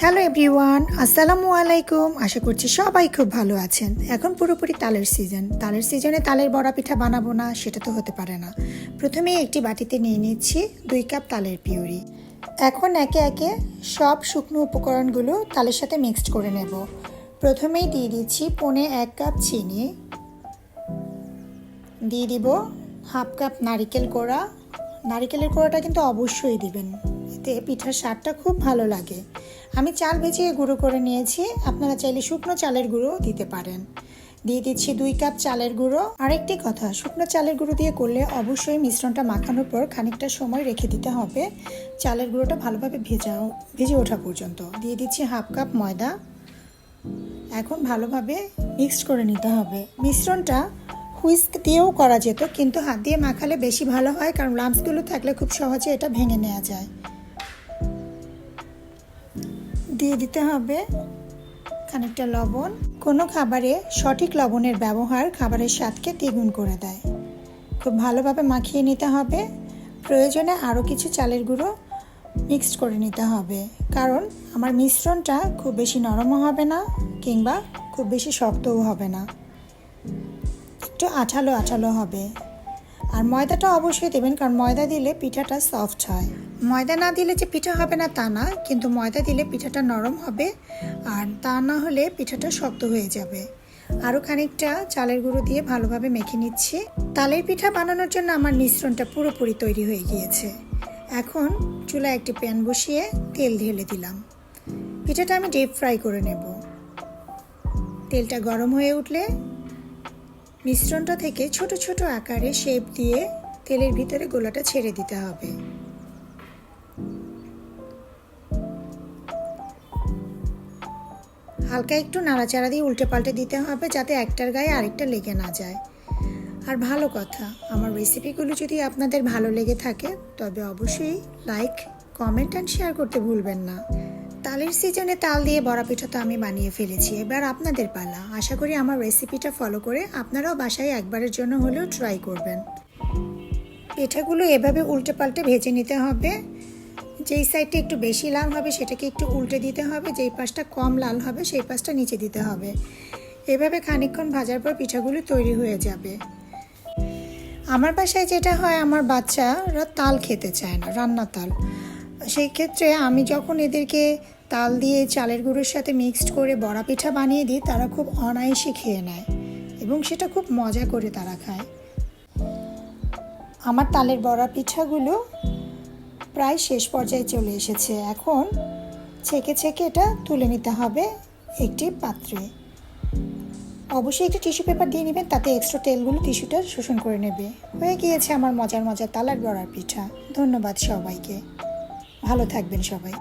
Hello everyone আসসালামু আলাইকুম আশা করছি সবাই খুব ভালো আছেন। এখন পুরোপুরি তালের সিজন তালের সিজনে তালের বড়া পিঠা বানাবো না, সেটা তো হতে পারে না। প্রথমে একটি বাটিতে নিয়ে নিচ্ছি দুই কাপ তালের পিউরি। এখন একে একে সব শুকনো উপকরণগুলো তালের সাথে মিক্সড করে নেব। প্রথমেই দিয়ে দিচ্ছি পনে এক কাপ চিনি। দিয়ে দিব হাফ কাপ নারিকেল কোড়া। নারিকেলের কোড়াটা কিন্তু অবশ্যই দিবেন। এতে পিঠার স্বাদটা খুব ভালো লাগে। আমি চাল ভেজিয়ে গুঁড়ো করে নিয়েছি, আপনারা চাইলে শুকনো চালের গুঁড়ো দিতে পারেন। দিয়ে দিচ্ছি দুই কাপ চালের গুঁড়ো। আরেকটি কথা, শুকনো চালের গুঁড়ো দিয়ে করলে অবশ্যই মিশ্রণটা মাখানোর পর খানিকটা সময় রেখে দিতে হবে। চালের গুঁড়োটা ভালোভাবে ভেজাও ভেজে ওঠা পর্যন্ত। দিয়ে দিচ্ছি হাফ কাপ ময়দা। এখন ভালোভাবে মিক্সড করে নিতে হবে। মিশ্রণটা হুইস্ক দিয়েও করা যেত, কিন্তু হাত দিয়ে মাখালে বেশি ভালো হয়, কারণ লাম্পসগুলো থাকলে খুব সহজে এটা ভেঙে নেওয়া যায়। দিয়ে দিতে হবে খানিকটা লবণ। কোনো খাবারে সঠিক লবণের ব্যবহার খাবারের স্বাদকে দ্বিগুণ করে দেয়। খুব ভালোভাবে মাখিয়ে নিতে হবে। প্রয়োজনে আরও কিছু চালের গুঁড়ো মিক্সড করে নিতে হবে। কারণ আমার মিশ্রণটা খুব বেশি নরমও হবে না কিংবা খুব বেশি শক্তও হবে না। একটু আঠালো আঠালো হবে। আর ময়দাটা অবশ্যই দেবেন, কারণ ময়দা দিলে পিঠাটা সফট হয়। ময়দা না দিলে যে পিঠা হবে না তা না, কিন্তু ময়দা দিলে পিঠাটা নরম হবে আর তা না হলে পিঠাটা শক্ত হয়ে যাবে। আরও খানিকটা চালের গুঁড়ো দিয়ে ভালোভাবে মেখে নিচ্ছি। তালের পিঠা বানানোর জন্য আমার মিশ্রণটা পুরোপুরি তৈরি হয়ে গিয়েছে। এখন চুলা একটি প্যান বসিয়ে তেল ঢেলে দিলাম। পিঠাটা আমি ডিপ ফ্রাই করে নেব। তেলটা গরম হয়ে উঠলে মিশ্রণটা থেকে ছোট ছোট আকারে শেপ দিয়ে তেলের ভিতরে গোলাটা ছেড়ে দিতে হবে। হালকা একটু নাড়াচাড়া দিয়ে উল্টে পাল্টে দিতে হবে যাতে একটার গায়ে আরেকটা লেগে না যায়। আর ভালো কথা, আমার রেসিপিগুলো যদি আপনাদের ভালো লেগে থাকে, তবে অবশ্যই লাইক কমেন্ট অ্যান্ড শেয়ার করতে ভুলবেন না। তালের সিজনে তাল দিয়ে বড়া পিঠা তো আমি বানিয়ে ফেলেছি, এবার আপনাদের পালা। আশা করি আমার রেসিপিটা ফলো করে আপনারাও বাসায় একবারের জন্য হলেও ট্রাই করবেন। পিঠাগুলো এভাবে উল্টে পাল্টে ভেজে নিতে হবে। যেই সাইডটা একটু বেশি লাল হবে, সেটাকে একটু উল্টে দিতে হবে। যেই পাশটা কম লাল হবে, সেই পাশটা নিচে দিতে হবে। এভাবে খানিকক্ষণ ভাজার পর পিঠাগুলো তৈরি হয়ে যাবে। আমার বাসায় যেটা হয়, আমার বাচ্চারা তাল খেতে চায় না, রান্না তাল। সেই ক্ষেত্রে আমি যখন এদেরকে তাল দিয়ে চালের গুঁড়োর সাথে মিক্সড করে বড়া পিঠা বানিয়ে দিই, তারা খুব অনায়াসে খেয়ে নেয় এবং সেটা খুব মজা করে তারা খায়। আমার তালের বড়া পিঠাগুলো প্রায় শেষ পর্যায়ে চলে এসেছে। এখন ছেঁকে ছেঁকে এটা তুলে নিতে হবে একটি পাত্রে। অবশ্যই একটি টিস্যু পেপার দিয়ে নেবেন, তাতে এক্সট্রা তেলগুলো টিস্যুটা শোষণ করে নেবে। হয়ে গিয়েছে আমার মজার মজার তালার বড়ার পিঠা। ধন্যবাদ সবাইকে। ভালো থাকবেন সবাই।